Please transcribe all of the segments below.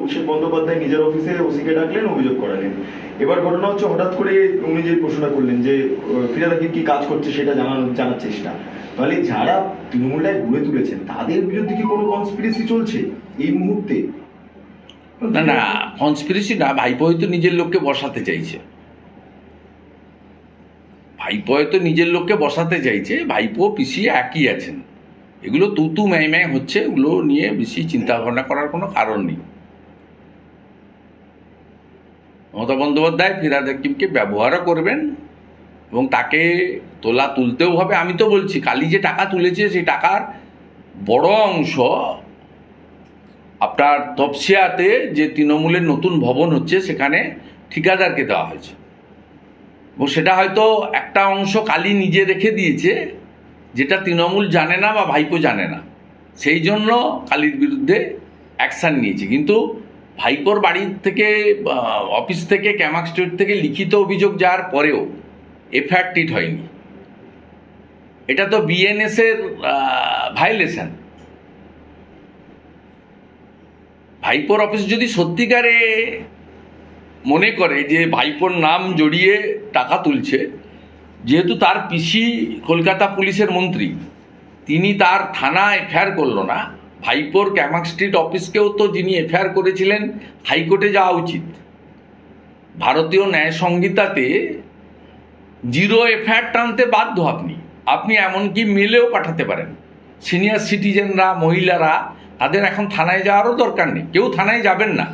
অভিষেক বন্দ্যোপাধ্যায় নিজের অফিসে ওসিকে ডাকলেন, অভিযোগ করালেন। এবার ঘটনা হচ্ছে, হঠাৎ করে উনি যে প্রশ্নটা করলেন যে ফিরাদ হাকিম কি কাজ করছে সেটা জানানোর জানার চেষ্টা। তাহলে যারা তৃণমূলটায় ঘুরে তুলেছেন, তাদের বিরুদ্ধে কি কোনো কনস্পিরেসি চলছে এই মুহূর্তে? না না কনস্পিরেসি না ভাইপো হয়তো নিজের লোককে বসাতে চাইছে। ভাইপো হয়তো নিজের লোককে বসাতে চাইছে ভাইপো পিসি একই আছেন। এগুলো তুতু ম্যায় ম্যায় হচ্ছে, এগুলো নিয়ে বেশি চিন্তা ভাবনা করার কোনো কারণ নেই। মমতা বন্দ্যোপাধ্যায় ফিরাদ হাকিমকে ব্যবহারও করবেন এবং তাকে তোলা তুলতেও হবে। আমি তো বলছি, কালি যে টাকা তুলেছে, সেই টাকার বড় অংশ আপনার তপসিয়াতে যে তৃণমূলের নতুন ভবন হচ্ছে, সেখানে ঠিকাদারকে দেওয়া হয়েছে। এবং সেটা হয়তো একটা অংশ কালি নিজে রেখে দিয়েছে, যেটা তৃণমূল জানে না বা ভাইপো জানে না। সেই জন্য কালির বিরুদ্ধে অ্যাকশান নিয়েছে। কিন্তু ভাইপোর বাড়ির থেকে অফিস থেকে, ক্যামাক স্টেট থেকে লিখিত অভিযোগ যাওয়ার পরেও এফআইআর টিট হয়নি। এটা তো বিএনএস এর ভাইলেশন ভাইপোর অফিস যদি সত্যিকারে মনে করে যে ভাইপোর নাম জড়িয়ে টাকা তুলছে, যেহেতু তার পিসি কলকাতা পুলিশের মন্ত্রী, তিনি তার থানা এফআইআর করল না ভাইপোর ক্যামাক স্ট্রিট অফিসকেও তো যিনি এফআইআর করেছিলেন, হাইকোর্টে যাওয়া উচিত। ভারতীয় ন্যায় সংহিতাতে জিরো এফআইআর টানতে বাধ্য আপনি। আপনি এমনকি মেলেও পাঠাতে পারেন। সিনিয়র সিটিজেনরা, মহিলারা, তাদের এখন থানায় যাওয়ারও দরকার নেই। কেউ থানায় যাবেন না।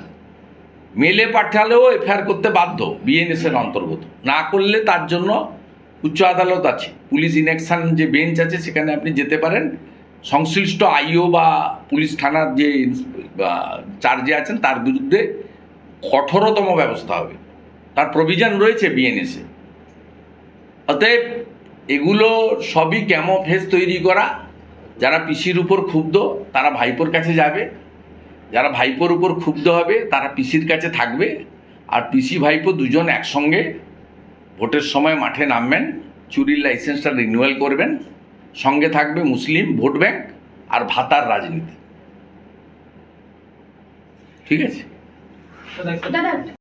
মেলে পাঠালেও এফআইআর করতে বাধ্য বিএনএস এর অন্তর্গত। না করলে তার জন্য উচ্চ আদালত আছে। পুলিশ ইনেকশন যে বেঞ্চ আছে, সেখানে আপনি যেতে পারেন। সংশ্লিষ্ট আইও বা পুলিশ থানার যে চার্জে আছেন, তার বিরুদ্ধে কঠোরতম ব্যবস্থা হবে। তার প্রভিজন রয়েছে বিএনএসে অতএব এগুলো সবই ক্যামো ফেস তৈরি করা। যারা পিসির উপর ক্ষুব্ধ, তারা ভাইপোর কাছে যাবে। যারা ভাইপোর উপর ক্ষুব্ধ হবে, তারা পিসির কাছে থাকবে। আর পিসি, ভাইপো দুজন একসঙ্গে ভোটের সময় মাঠে নামবেন, চুরির লাইসেন্সটা রিনিউয়াল করবেন। সঙ্গে থাকবে মুসলিম ভোট ব্যাংক আর ভাতার রাজনীতি। ঠিক আছে?